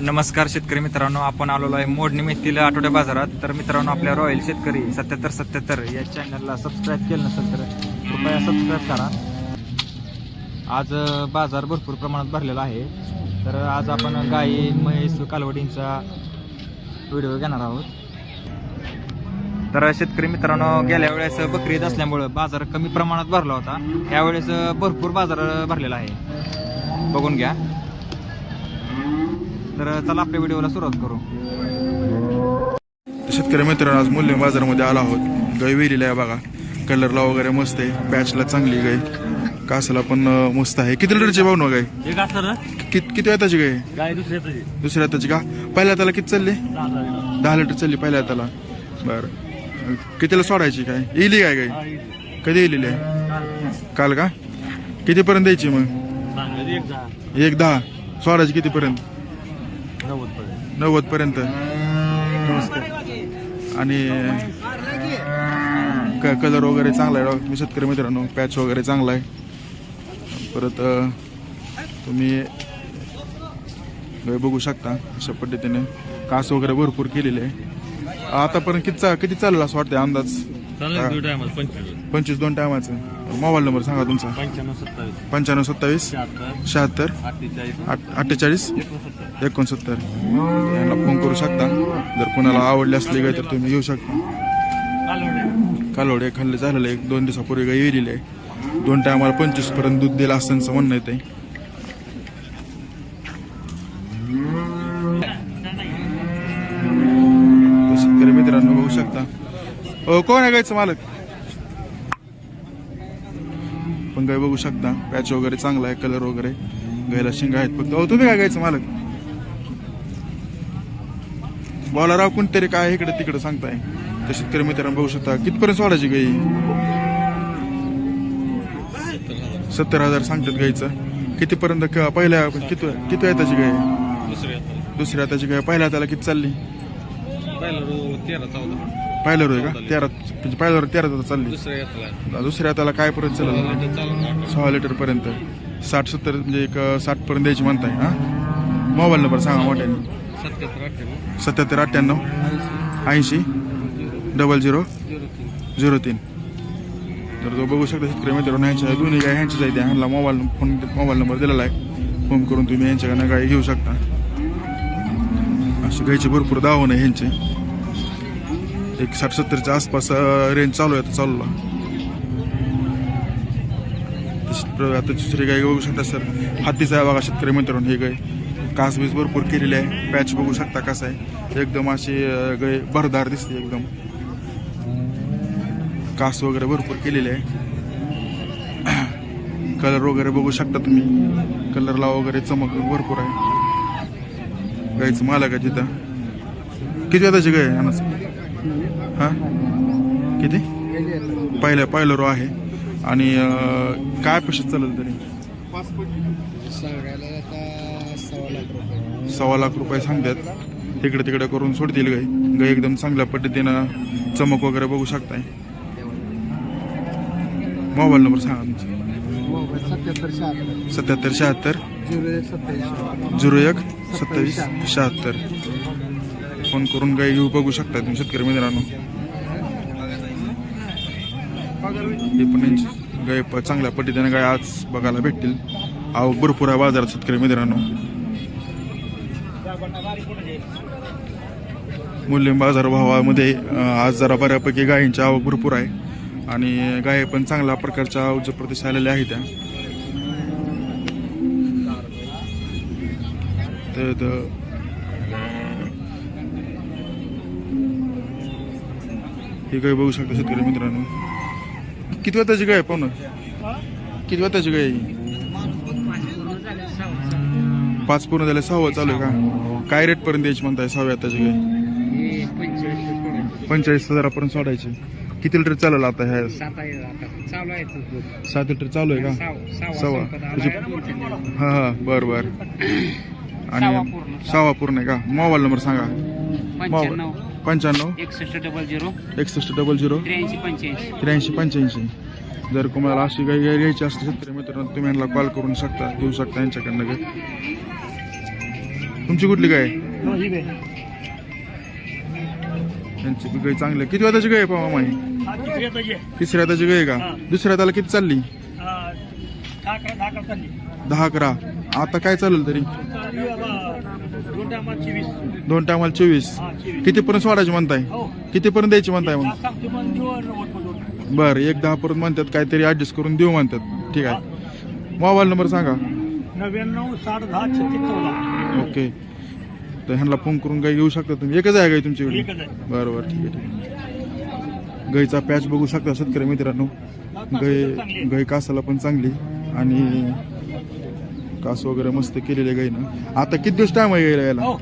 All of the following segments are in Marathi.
नमस्कार शेतकरी मित्रांनो आपण आलेलो आहे मोडणी मेथीला आठवड्या बाजारात. तर मित्रांनो आपल्या रॉयल शेतकरी सत्याहत्तर सत्याहत्तर या चॅनलला सबस्क्राईब केलं नसेल तर कृपया सबस्क्राईब करा. आज बाजार भरपूर प्रमाणात भरलेला आहे. तर आज आपण गाई म्हैस कालवडींचा व्हिडिओ घेणार आहोत. तर शेतकरी मित्रांनो गेल्या वेळेस बकरीद असल्यामुळं बाजार कमी प्रमाणात भरला होता. यावेळेस भरपूर बाजार भरलेला आहे. बघून घ्या. तर चला आपल्या व्हिडिओला सुरुवात करू. शेतकरी मित्रांनो आज मूल्य बाजारामध्ये आला आहोत. गाय वेलेली आहे बघा. कलरला वगैरे मस्त आहे. पॅचला चांगली गाय कासाला पण मस्त आहे. किती लिटरची भाऊ ना गाय एक असतं कि- किती वेताची गाय गाय दुसऱ्या हाताची का? पहिल्या हाताला किती चालली? दहा लिटर चालली पहिल्या हाताला. बरं. कितीला सोडायची काय येईली काय गाय कधी येलेली आहे? काल का? कितीपर्यंत द्यायची मग? चांगलं एक दहा. एक दहा. सोडायची कितीपर्यंत? नव्वद पर्यंत आणि क- कलर वगैरे चांगला आहे. मी शेतकरी मित्रांनो पॅच वगैरे चांगला आहे. परत तुम्ही बघू शकता अशा पद्धतीने. कास वगैरे भरपूर केलेले आहे. आतापर्यंत किती चा- किती चालू असं वाटतं अंदाज? चालेल पंचवीस. दोन टायमाचं मोबाईल नंबर सांगा तुमचा. पंच्याण्णव सत्तावीस. पंच्याण्णव सत्तावीस शहात्तर अठ्ठेचाळीस? एकोणसत्तर. यांना फोन करू शकता. जर कोणाला आवडली असली गाय तर तुम्ही येऊ शकता. कालवडे. खाल्ले झालेलं एक दोन दिवसापूर्वी गाय येलेली आहे दोन टायमाला पंचवीसपर्यंत दूध दिलं असं म्हणणं येते शेतकरी मित्रांनो बघू शकता. कोण आहे गायचं मालक? पण गाय बघू शकता. पॅच वगैरे चांगला आहे कलर वगैरे. गायला शिंगा आहेत फक्त. अहो तुम्ही काय गायचं मालक? बोला राव कोणतरी काय इकडे तिकडे सांगताय. तर शेतकरी मित्रांनो बघू शकता. कितपर्यंत सोडायची गाई? सत्तर हजार सांगतात गाईचं. कितीपर्यंत पहिल्या किती किती आहे त्याची गाय? दुसऱ्या त्याची गाय. पहिल्या त्याला किती चालली? पहिला रो तेरा चौदा. पहिल्या रोय का? तेरा म्हणजे पहिल्या रोज तेरा तास चालली. दुसऱ्या येतला दुसऱ्या त्याला काय पर्यंत चाललं? चालू सहा लिटर पर्यंत. साठ सत्तर म्हणजे एक साठ पर्यंत द्यायची म्हणताय हा? मोबाईल नंबर सांगा मोठ्याने. सत्याहत्तर अठ्ठ्याण्णव. सत्याहत्तर अठ्ठ्याण्णव ऐंशी डबल झिरो झिरो तीन. तर तो बघू शकता शेतकरी मित्रांनो ह्यांच्या दोन्ही गाय ह्यांच्याच आहे ह्यांना मोबाईल फोन मोबाईल नंबर दिलेला आहे. फोन करून तुम्ही यांच्याकडनं गाय घेऊ शकता. अशी गायची भरपूर दावण आहे ह्यांचे. एक साठ सत्तरच्या आसपास रेंज चालू आहे आता चालूला. आता दुसरी गाय बघू शकता सर. हातीचा आहे बघा शेतकरी मित्रांनो हे गाय. कास बीज भरपूर केलेली आहे. पॅच बघू शकता कसं आहे. एकदम अशी गाय भरदार दिसते एकदम. कास वगैरे भरपूर केलेले आहे. कलर वगैरे बघू शकता तुम्ही. कलरला वगैरे चमक भरपूर आहे. गायचं मालक आहे तिथं. किती वेळाची गाय आहे हा? किती? पहिल्या पहिलं रो आहे. आणि काय पैशात चालेल तरी? सव्वा लाख रुपये. सांगतात. तिकडे तिकडे करून सोडतील गाय गाय एकदम चांगल्या पद्धतीनं चमक वगैरे बघू शकताय. मोबाईल नंबर सांगा तुमचा. सत्याहत्तर शहात्तर. झिरो एक सत्तावीस शहात्तर. फोन करून गाय घेऊ बघू शकता तुम्ही शेतकरी मित्रांनो. हे पण यांची गाय चांगल्या पद्धतीने गाय आज बघायला भेटतील. आवक भरपूर आहे बाजारात शेतकरी मित्रांनो. मूल्य बाजार भावामध्ये आज जरा बऱ्यापैकी गायींची आवक भरपूर आहे. आणि गाय पण चांगल्या प्रकारच्या उच्च प्रदेश आलेल्या आहेत त्या. हे गाय बघू शकता शेतकरी मित्रांनो. किती वाजताची गाय पाहू किती वाजताची गाय आहे? पाच पूर्ण झाले सहावा चालू आहे का? काय रेट पर्यंत द्यायची म्हणताय सहाव्या आताची गाय? पंचेचाळीस हजारापर्यंत सोडायची. किती लिटर चालेल आता ह्या? सात लिटर चालू आहे का? सव्वा हा हा बर बर. आणि सहावा पूर्ण आहे का? मोबाईल नंबर सांगा. पंच्याण्णव. एकसष्ट डबल झिरो एकसष्ट डबल झिरो त्र्याऐंशी पंच्याऐंशी. त्र्याऐंशी पंच्याऐंशी. जर तुम्हाला अशी गाई गाई घ्यायची असते शेतकरी मित्रांनो तुम्ही यांना कॉल करून शकता घेऊ शकता यांच्याकडनं गाई तुमची कुठली गाय? आहे? यांची बी गाय चांगली आहे. किती वाजाची गाय आहे पावा माही तिसऱ्या हाताची गाय आहे का? दुसऱ्या हाताला किती चालली. दहा अकरा. आता काय चालेल तरी? दोन टायमाला चोवीस. किती पर्यंत सोडायची म्हणताय? किती पर्यंत द्यायची म्हणताय मग? बरं एक दहा पर्यंत म्हणतात काहीतरी ऍडजस्ट करून देऊ म्हणतात. ठीक आहे. मोबाईल नंबर सांगा. नव्याण्णव साठ दहा छत्तीस चौदा. ओके. तर ह्यांना फोन करून गाय घेऊ शकता तुम्ही. एकच आहे गाय तुमच्याकडे? बरं बरं ठीक आहे ठीक आहे. गायचा पॅच बघू शकता शेतकरी मित्रांनो. गाय गाय कासाला पण चांगली. आणि कास वगैरे मस्त केलेले गायनं आता किती दिवस टाइम आहे यायला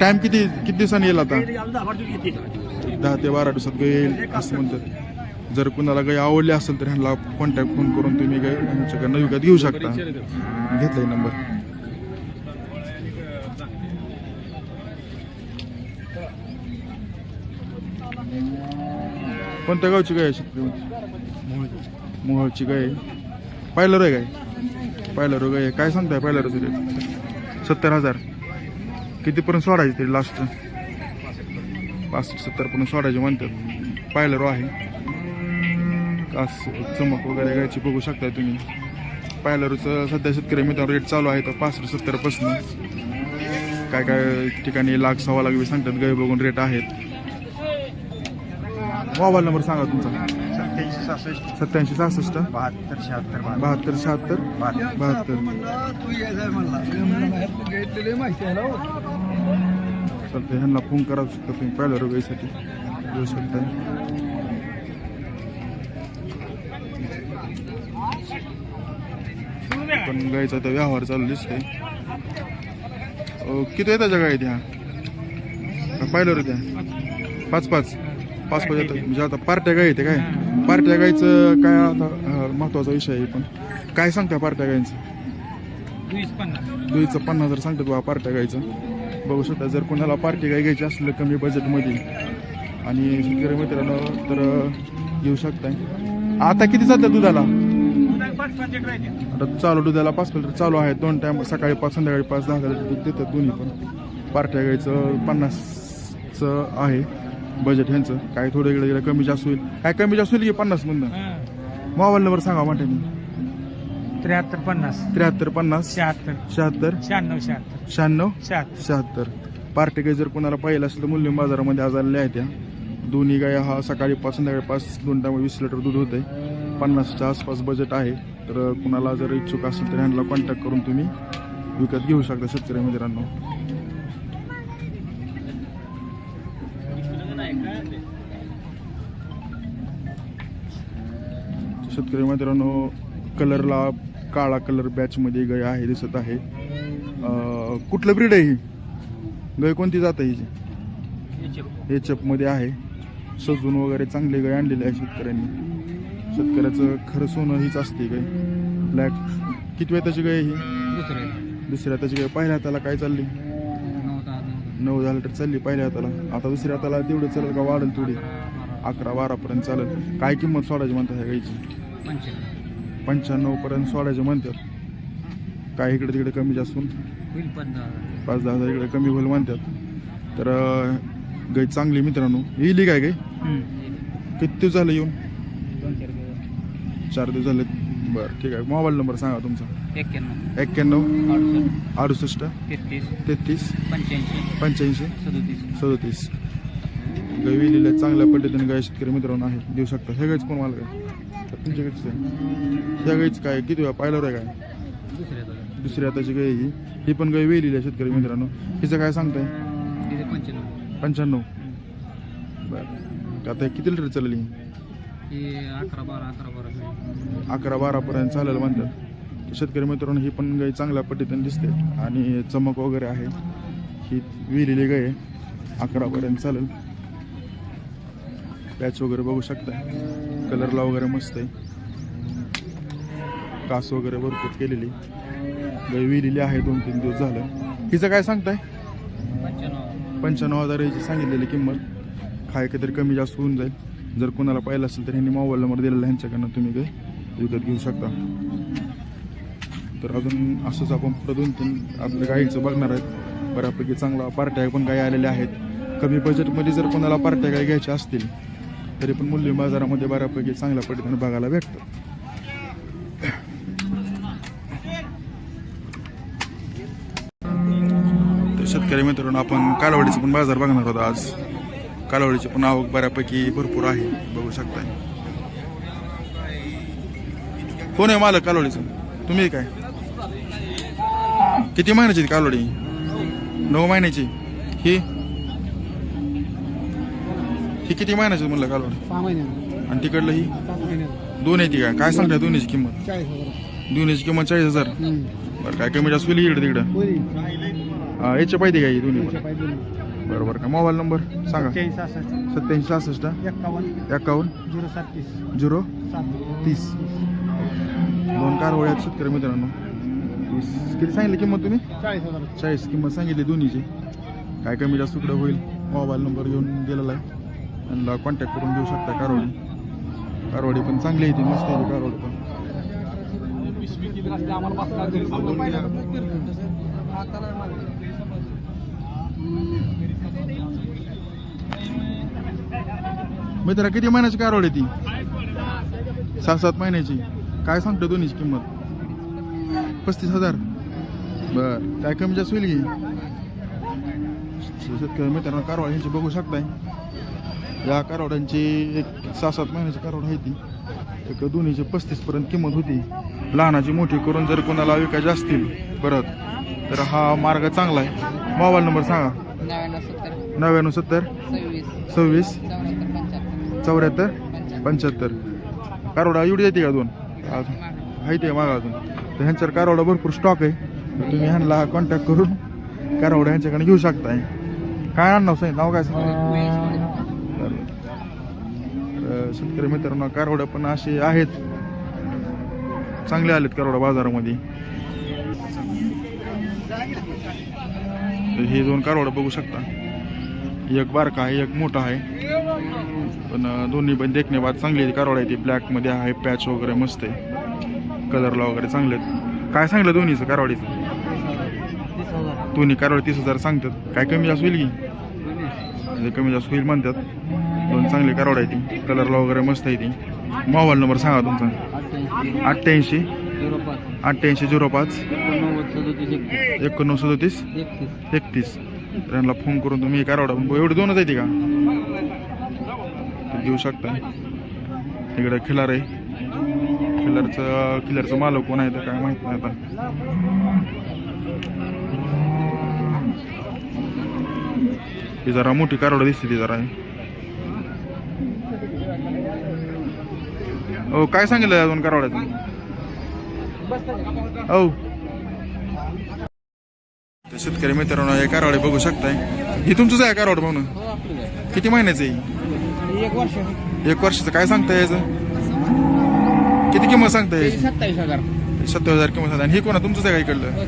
टाइम किती किती दिवसांनी येईल आता? दहा ते बारा दिवसात गाय येईल असं म्हणतात. जर कुणाला गाय आवडली असेल तर ह्यांना कॉन्टॅक्ट फोन करून तुम्ही गाय ह्यांच्याकडनं विकत घेऊ शकता. घेतलाय नंबर कोणत्या गावची गाय आहे मोहळची गाय. पाहिलं रे गाय पहिला रोग आहे? काय सांगताय पहिला रोग रेट सत्तर हजार. कितीपर्यंत सोडायचे तरी लास्ट पासष्ट सत्तरपर्यंत सोडायचे म्हणतात. पाहिलं रो आहे. कास चमक वगैरे घ्यायची बघू शकताय तुम्ही. पाहिलं रोचं सध्या शेतकरी मित्र रेट चालू आहे तर पासष्ट सत्तरपासून काय काय ठिकाणी लाख सव्वा लाख सांगतात. गाय बघून रेट आहेत. मोबाईल नंबर सांगा तुमचा. सत्याऐंशी सहासष्ट. सत्याऐंशी सहासष्ट बहात्तर शहात्तर बहात्तर. बहात्तर शहात्तर बहात्तर. तू यायचं म्हणला घेतलेले माहिती आहे ना चालतंय ह्यांना फोन करा शकता तुम्ही पहिल्या रोगाईसाठी घेऊ शकता पण गायचा तर व्यवहार चालू दिसतोय. अं, किती येतात गाय त्या? पाहिलं रे त्या पाच पाच. पाच पाच येतात म्हणजे आता पार्ट्या गाय येते काय? पार्ट्या गायचं काय आता महत्त्वाचा विषय आहे पण काय सांगता पार्ट्या गायचं दुईचं पन्नास. हजार सांगतात बाबा पार्ट्या गायचं बघू शकता जर कोणाला पार्टी गाय घ्यायची असलं कमी बजेटमध्ये आणि शेतकरी मित्रांनो तर घेऊ शकताय. आता किती जातं दुधाला? आता चालू दुधाला पाच लिटर चालू आहे. दोन टाइम सकाळी पाच संध्याकाळी पाच दहा लिटर दूध देतात दोन्ही पण. पार्ट्या गायचं पन्नासचं आहे. बजेट ह्यांचं. काय थोडं इकडे गेलं कमी जास्त होईल. काय कमी जास्त होईल की पन्नास मधनं मोबाईल नंबर सांगा म्हणते मी त्र्याहत्तर पन्नास. त्र्याहत्तर पन्नास. शहात्तर. शहात्तर. शहाण्णव शहात्तर. शहाण्णव. शहात्तर. शहात्तर. पार्टी गाय जर कोणाला पाहिलं असेल तर मूल्य बाजारामध्ये आज आलेल्या आहेत त्या. दोन्ही गाय हा सकाळी पाच संध्याकाळी पाच दोन टाइम वीस लिटर दूध होते पन्नासच्या आसपास बजेट आहे. तर कुणाला जर इच्छुक असेल तर ह्यांना कॉन्टॅक्ट करून तुम्ही विकत घेऊ शकता शेतकरी मित्रांनो. शेतकरी मित्रांनो कलरला काळा कलर बॅचमध्ये गाय आहे दिसत आहे. कुठलं ब्रीड आहे ही? गाय कोणती जात आहे हिची? हे चपमध्ये आहे. सजून वगैरे चांगली गाय आणलेली आहे शेतकऱ्यांनी. शेतकऱ्याचं खरं सोनं हीच असते गाय. ब्लॅक किती वेळ त्याची गाय ही? दुसरं. दुसऱ्या त्याची गाय. पहिल्या हाताला काय चालली? नऊ दहा लिटर चालली पहिल्या हाताला. आता दुसऱ्या हाताला तेवढं चालेल का वाढेल थोडी? अकरा बारापर्यंत चालेल. काय किंमत सोडायची म्हणतात ह्या गायची? पंच्याण्णव. पंच्याण्णव पर्यंत सोडायचे म्हणतात. काय इकडे तिकडे कमी जास्त होऊन? होईल पाच दहा हजार इकडे कमी होईल म्हणतात. तर अं, गाय चांगली मित्रांनो. येईल काय गाय किती दिवस झालं येऊन? चार दिवस. झाले बरं ठीक आहे. मोबाईल नंबर सांगा तुमचा. एक्क्याण्णव. एक्क्याण्णव. अडुसष्ट. अडुसष्ट. तेहतीस. तेहतीस. पंच्याऐंशी. पंच्याऐंशी. सदोतीस. सदोतीस. गाय विलेल्या चांगल्या पद्धतीने गाय शेतकरी मित्रांनो आहे देऊ शकता. हे गायच कोण मला काय तुमच्याकडचं आहे ह्या गायचं काय किती वेळा पाहिलं काय? दुसरी आताची गाय ही. ही पण गाय वेलेली आहे शेतकरी मित्रांनो. हिचं काय सांगताय? पंच्याण्णव. बरं. आता किती लिटर चालली? हे अकरा बारा अकरा बारा. अकरा बारापर्यंत चालेल म्हणतात. शेतकरी मित्रांनो ही पण गाय चांगल्या पद्धतीने दिसते. आणि चमक वगैरे आहे. ही विहिलेली गाय आहे. अकरापर्यंत चालेल. पॅच वगैरे बघू शकता. कलरला वगैरे मस्त आहे. कास वगैरे भरपूर केलेली. गाय विहिलेली आहे दोन तीन दिवस झालं. हिचं काय सांगताय? पंच्याण्णव. हजार याची सांगितलेली किंमत. काय काहीतरी कमी जास्त होऊन जाईल. जर कोणाला पाहिलं असेल तर ह्यांनी मोबाईल नंबर दिलेला आहे ह्यांच्याकडनं तुम्ही काही विकत घेऊ शकता. तर अजून असंच आपण पुढे दोन तीन आपल्या गाईचं बघणार आहेत. बऱ्यापैकी चांगला पार्ट्या पण गाई आलेल्या आहेत. कमी बजेटमध्ये जर कोणाला पार्ट्या गाई घ्यायच्या असतील तरी पण मूल्य बाजारामध्ये बऱ्यापैकी चांगल्या पद्धतीने बघायला भेटतं. तर शेतकरी मित्रांनो आपण कालवडीचा पण बाजार बघणार आहोत आज. कालवडीची पण आवक बऱ्यापैकी भरपूर आहे बघू शकताय. कोण आहे मालक कालवडीचं? तुम्ही काय? किती महिन्याची कालवडी? नऊ महिन्याची? ही? किती महिन्याची म्हणलं कालवडी सहा आणि तिकडलं ही? सात दोन आहे ती काय काय सांगताय दोन्हीची किंमत? चाळीस हजार. दोन्हीची किंमत चाळीस हजार? बरं काय कमी जास्त होईल इकडे तिकडं? होईल. याच्या पाहिजे काय दोन्ही? पाहिजे बरोबर का? मोबाईल नंबर सांगा. चाळीस सहासष्ट. सत्याऐंशी सहासष्ट. एक्कावन्न एकावन्न. झिरो सात तीस. झिरो सात. तीस. दोन कारवळे आहेत शेतकरी मित्रांनो. वीस किती सांगितली किंमत तुम्ही? चाळीस हजार. चाळीस. किंमत सांगितली दोन्हीची. काय कमी जास्त इकडं होईल? मोबाईल नंबर घेऊन दिलेला आहे. त्यांना कॉन्टॅक्ट करून घेऊ शकता कारवडी कारवडी पण चांगली आहे ती मस्त आहे कारवडी कारवाडी पण. मित्रा किती महिन्याची कारवाडी ती? सहा सात महिन्याची. काय सांगतो दोन्हीची किंमत? पस्तीस हजार. बर काय कमी जास्त होईल की? शेतकरी मित्रांनो कारवाड यांची बघू शकताय. या कारवाड्यांची एक सहा सात महिन्याची कारवाड आहे ती. एक दोन्हीची पस्तीस पर्यंत किंमत होती. लहानाची मोठी करून जर कोणाला विकायची असतील परत तर हा मार्ग चांगला आहे. मोबाईल नंबर सांगा. नव्याण्णव सत्तर. सव्वीस. चौऱ्याहत्तर पंच्याहत्तर. कारवडा एवढी येते का दोन? अजून. आहे ते मागा अजून. तर ह्यांच्यावर कारवडा भरपूर स्टॉक आहे. तुम्ही ह्यांना कॉन्टॅक्ट करून कारवडा ह्यांच्याकडे घेऊ शकताय. काय आणणार साहेब नाव काय. तर शेतकरी मित्रांनो कारवडा पण असे आहेत. चांगले आलेत कारवडा बाजारामध्ये. हे दोन कारवडा बघू शकता. एक बारका आहे एक मोठा आहे. पण दोन्ही पण देखणे बाद चांगली कारवड आहे ती ब्लॅकमध्ये आहे पॅच वगैरे मस्त आहे. कलरला वगैरे चांगले काय सांगलं दोन्हीचं कारवाडीचं? दोन्ही कारवाडी तीस हजार सांगतात. काय कमी जास्त होईल की? म्हणजे कमी जास्त होईल म्हणतात. दोन चांगली कारवड आहे ती. कलरला वगैरे मस्त आहे ती. मोबाईल नंबर सांगा तुमचा. अठ्ठ्याऐंशी. अठ्ठ्याऐंशी झिरो पाच. एकोणनव्वद सदोतीस. एकतीस. त्यांना फोन करून तुम्ही कारवडा एवढी दोनच आहे ती का? घेऊ शकता. इकडे खिलार आहे. खिलरचं खिलरचं मालक कोण आहे तर काय माहीत नाही आता. ती जरा मोठी कारवडा दिसते ती जरा. हो काय सांगितलं दोन कारवड्याचं हो. शेतकरी मित्रांनो हे कारवाडे बघू शकताय. हे तुमचंच आहे कारवाड पाहुणं हो किती महिन्याचं आहे? एक वर्ष. एक वर्षाचं. काय सांगताय याचं? किती किंमत सांगताय सत्तावीस हजार. सत्तर हजार किंमत सांगताय. आणि हे कोणा? तुमचंच आहे का इकडलं? हो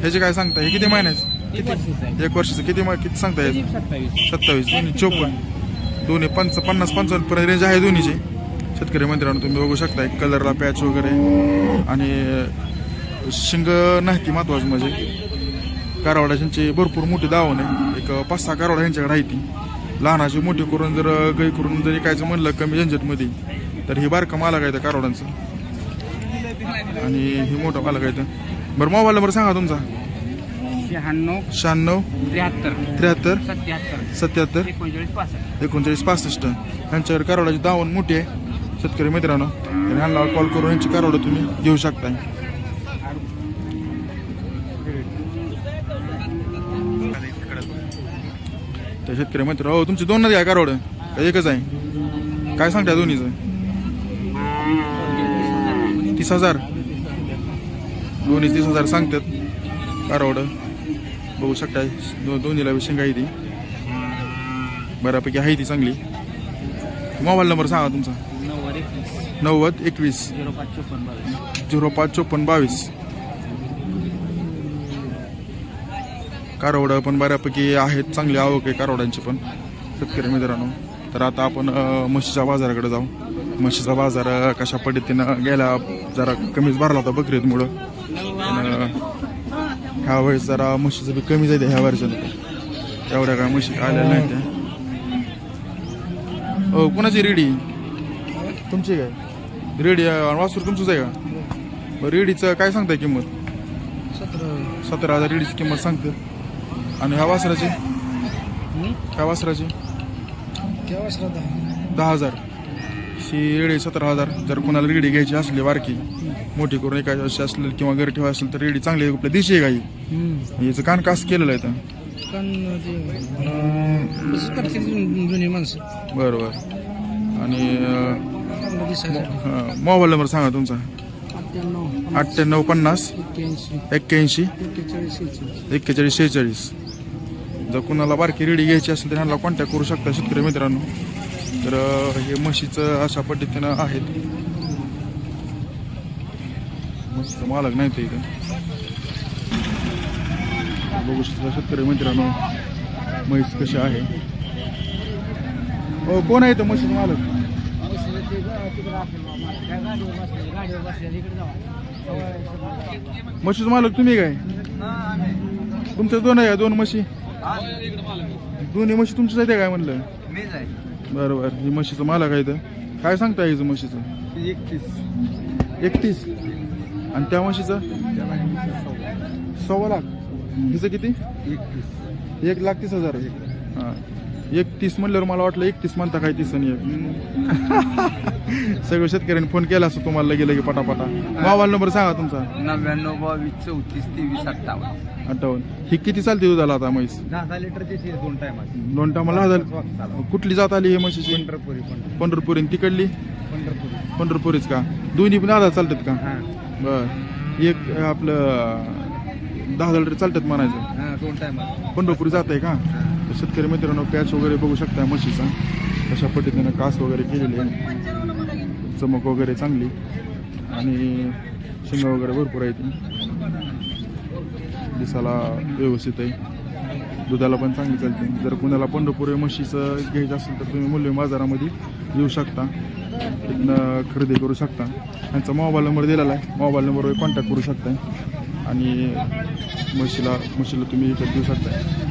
ह्याचे काय सांगताय हे किती महिन्याचं? एक वर्षीच किती किती सांगताय सत्तावीस. सत्तावीस. दोन्ही चोपन्न. दोन्ही पंच पन्नास पंचावन्न पर्यंत रेंज आहे दोन्हीची. शेतकरी मित्रांनो तुम्ही बघू शकताय कलरला पॅच वगैरे. आणि शिंग नाही ती महत्वाचं म्हणजे. कारवाड्यांची भरपूर मोठी दावण आहे. एक पाच सहा कारवाडा यांच्याकडे आहे ती. लहानाची मोठी करून जर गई करून जर ऐकायचं म्हणलं कमी झंझटमध्ये तर ही बारका मालक आहे त्या कारवाड्यांचं. आणि ही मोठा मालक आहे. बरं मोबाईल नंबर सांगा तुमचा. शहाण्णव शहाण्णव त्र्याहत्तर त्र्याहत्तर सत्याहत्तर सत्याहत्तर एकोणचाळीस पासष्ट. एकोणचाळीस पासष्ट. यांच्यावर कारवाडाची दावण मोठी आहे. शेतकरी मित्रांनो ह्यांना कॉल करून यांची कारवाड तुम्ही घेऊ शकताय. तर शेतकरी मित्र हो तुमची दोन नदी आहे कारवाड एकच आहे? काय सांगता दोन्हीचं? तीस हजार. दोन्ही तीस हजार सांगतात कारवाड बघू शकताय दो दोन्हीला शेंगा आहे ती. बऱ्यापैकी आहे ती चांगली. मोबाईल नंबर सांगा तुमचा. नव्वद एकवीस. झिरो पाच चोपन्न बावीस. कारवडं पण बऱ्यापैकी आहेत चांगली आवक आहे कारवड्यांची पण शेतकरी मित्रांनो. तर आता आपण म्हशीच्या बाजाराकडे जाऊ. म्हशीचा बाजार कशा पद्धतीनं गेला जरा कमीच भरला होता बकरीतमुळं. पण, ह्या वेळेस जरा म्हशीचं बी कमी जाते ह्या वर्षात. एवढ्या काय म्हशी आलेल्या नाही त्या हो कोणाची रेडी? तुमची काय? रेडी वासूर तुमचंच आहे का? बरं रेडीचं काय सांगताय किंमत? सतरा. सतरा हजार रेडीची किंमत सांगते. आणि ह्या वासराची? ह्या वासराची? दहा हजार. ही रेडी सतरा हजार. जर कोणाला रेडी घ्यायची असली बारकी मोठी करून एका वर्षी असेल किंवा घरी ठेवा असेल तर रेडी चांगली आहे. आपल्या दिशी आहे काही? याचं कान कास केलेलं आहे तर कारण ते तसंच करतील जुन- जुनी माणसं? बरं बरं आणि अं, मोबाईल नंबर सांगा तुमचा. अठ्ठ्याण्णव अठ्ठ्याण्णव पन्नास एक्क्याऐंशी. एक्क्याऐंशी एक्केचाळीस शेहेचाळीस. एक्केचाळीस शेहेचाळीस. जर कुणाला बारकी रेडी घ्यायची असेल तर ह्यांना कॉन्टॅक्ट करू शकता शेतकरी मित्रांनो. तर अं, हे म्हशीचं अशा पद्धतीनं आहेत. म्हशीचं मालक नाही ते इथं. बघू शकता शेतकरी मित्रांनो म्हैस कशी आहे. हो कोण आहे इथं म्हशीचं मालक? म्हशीचं मालक तुम्ही काय? तुमच्या दोन आहे का? दोन म्हशी? दोन्ही म्हशी तुमच्याच आहेत काय म्हणलं? मीच आहे. बरं बरं ही म्हशीचं मालक आहे इथं. काय सांगता हिचं म्हशीचं? एकतीस. एकतीस? आणि त्या म्हशीचं? सव्वा. लाख. हिचं किती? एकतीस. एक लाख तीस हजार. हां. एकतीस म्हणल्यावर मला वाटलं एकतीस म्हणता काय तीस आणि एक सगळं शेतकऱ्यांनी फोन केला असं तुम्हाला लगे लगे पटापटा. मोबाईल नंबर सांगा तुमचा. नव्याण्णव बावीस चौतीस तेवीस अठ्ठावन्न अठ्ठावन्न. ही किती चालते दुधाला आता म्हैस? दहा दोन टायमात दोन टायमाला हजार. कुठली जात आली ही म्हशीची? पंढरपुरी पंढर पंढरपुरी. तिकडली? पंढरपुरी. पंढरपुरीच का? दोन्ही पण आधार चालतात का? बर. एक आपलं दहा हजार लिटर चालतात म्हणायचं. दोन पंढरपुरी जात आहे का? तर शेतकरी मित्रांनो पॅच वगैरे बघू शकता म्हशीचा. अशा पद्धतीनं कास वगैरे केलेली आहे. चमक वगैरे चांगली. आणि शिंग वगैरे भरपूर आहेत. दिसायला दिसाला व्यवस्थित आहे. दुधाला पण चांगली चालते. जर कुणाला पंढरपुरी म्हशीचं घ्यायचं असेल तर तुम्ही मूल्य बाजारामध्ये येऊ शकता. तिथनं खरेदी करू शकता. त्यांचा मोबाईल नंबर दिलेला आहे. मोबाईल नंबरवर कॉन्टॅक्ट करू शकता. आणि म्हशीला म्हशीला तुम्ही विकत घेऊ शकता.